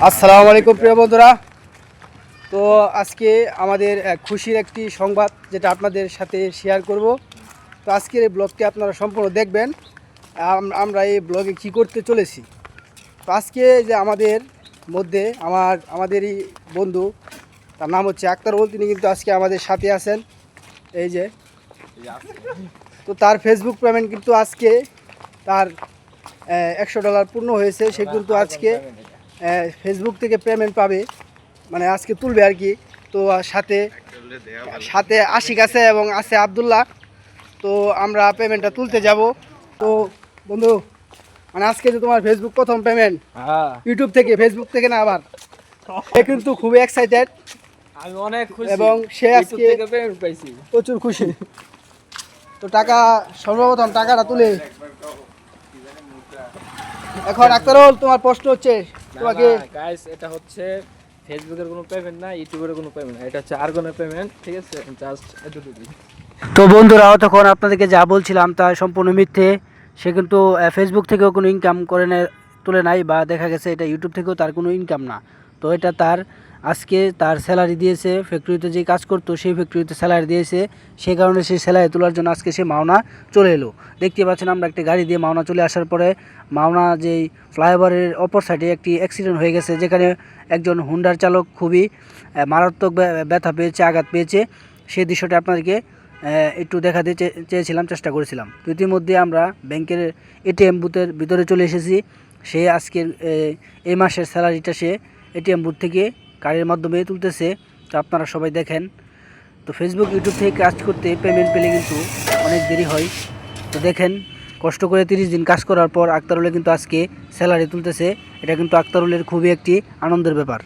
আসসালামু আলাইকুম প্রিয় বন্ধুরা। তো আজকে আমাদের খুশির একটি সংবাদ যেটা আপনাদের সাথে শেয়ার করব। তো আজকের এই ব্লগটি আপনারা সম্পূর্ণ দেখবেন। আম- আমরা এই ব্লগে কি করতে চলেছি। তো আজকে যে আমাদের মধ্যে আমার, আমাদেরই বন্ধু, তার নাম হচ্ছে আক্তার বল তিনি কিন্তু আজকে আমাদের সাথে আছেন। এই যে। তো তার ফেসবুক পেমেন্ট কিন্তু আজকে তার একশো ডলার পূর্ণ হয়েছে। সে কিন্তু আজকে ফেসবুক থেকে পেমেন্ট পাবে। মানে আজকে তুলবে আর কি। তো আর সাথে সাথে আশিক আছে এবং আছে আবদুল্লাহ। তো আমরা পেমেন্টটা তুলতে যাব। তো বন্ধু মানে আজকে যে তোমার ফেসবুক প্রথম পেমেন্ট হ্যাঁ। ইউটিউব থেকে ফেসবুক থেকে না আবার? সে কিন্তু খুবই এক্সাইটেড আমি অনেক খুশি। এবং সে আজকে- পেমেন্ট পাইছি। প্রচুর খুশি। তো টাকা সর্বপ্রথম টাকাটা তুলে। এখন আক্তারুল তোমার প্রশ্ন হচ্ছে তোমাকে গাইস এটা হচ্ছে ফেসবুকের কোনো পেমেন্ট না ইউটিউবের কোনো পেমেন্ট না এটা হচ্ছে আর্গনের পেমেন্ট ঠিক আছে? জাস্ট এতটুকুই তো বন্ধুরা তখন আপনাদেরকে যা বলছিলাম তা সম্পূর্ণ মিথ্যে। সে কিন্তু ফেসবুক থেকেও কোনো ইনকাম করে তুলে নাই বা দেখা গেছে এটা ইউটিউব থেকেও তার কোনো ইনকাম না। তো এটা তার আজকে তার স্যালারি দিয়েছে ফ্যাক্টরিতে যে কাজ করতো, সেই ফ্যাক্টরিতে স্যালারি দিয়েছে। সেই কারণে সেই স্যালারি তোলার জন্য আজকে সে মাওনা চলে এলো। দেখতে পাচ্ছেন আমরা একটা গাড়ি দিয়ে মাওনা চলে আসার পরে মাওনা যেই ফ্লাইওভারের অপর সাইডে একটি অ্যাক্সিডেন্ট হয়ে গেছে, যেখানে একজন হুন্ডার চালক খুবই মারাত্মক ব্যা- ব্যথা পেয়েছে, আঘাত পেয়েছে। সেই দৃশ্যটা আপনাদেরকে একটু দেখাতে চে- চেয়েছিলাম, চেষ্টা করেছিলাম। ইতিমধ্যে আমরা ব্যাংকের এটিএম বুথের ভিতরে চলে এসেছি। সে আজকের এই মাসের স্যালারিটা সে এটিএম বুথ থেকে কার্ডের মাধ্যমে তুলতেছে, তো আপনারা সবাই দেখেন। তো ফেসবুক ইউটিউব থেকে কাজ করতে পেমেন্ট পেলে কিন্তু অনেক দেরি হয়। তো দেখেন, কষ্ট করে তিরিশ দিন কাজ করার পর আক্তারুলে কিন্তু আজকে স্যালারি তুলতেছে। এটা কিন্তু আক্তারুলের খুবই একটি আনন্দের ব্যাপার।